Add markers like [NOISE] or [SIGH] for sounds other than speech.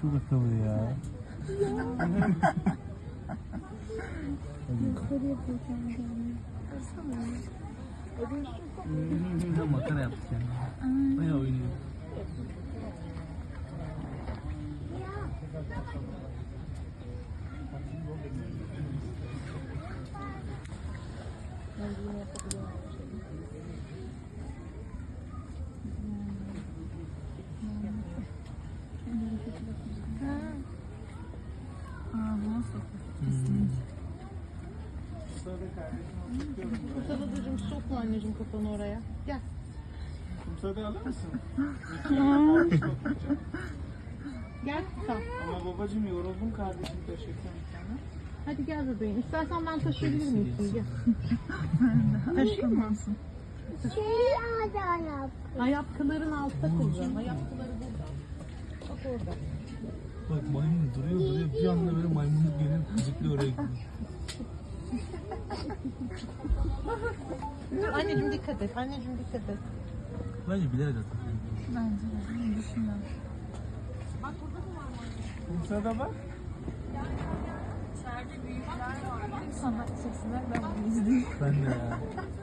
Çok akıllı ya. Yukarı yapıyor kendi Ne makara yaptık yani. Bayağı oynuyor. Saladacığım sokma anneciğim kafanı oraya. Gel. Kumsada alır mısın? Gel sen. Ama babacığım yoruldum kardeşim taşırken bir tane. Hadi gel bebeğim. İstersen ben taşıyabilir miyim? Gel. Taşıyayım mı? Ayakkabıların altta kızım. Ayakkabıları burada. Bak orada. Bak maymun duruyor duruyor bir anda böyle maymunluk geliyor zıplıyor oraya gidiyor. Dur anneciğim dikkat et. Anneciğim dikkat et. Bence bilerek atıyor. Bence de. Düşünüyorum. Kumsada bak. Sanat çeksinler ben bunu izleyeyim. Ben de ya. [LAUGHS]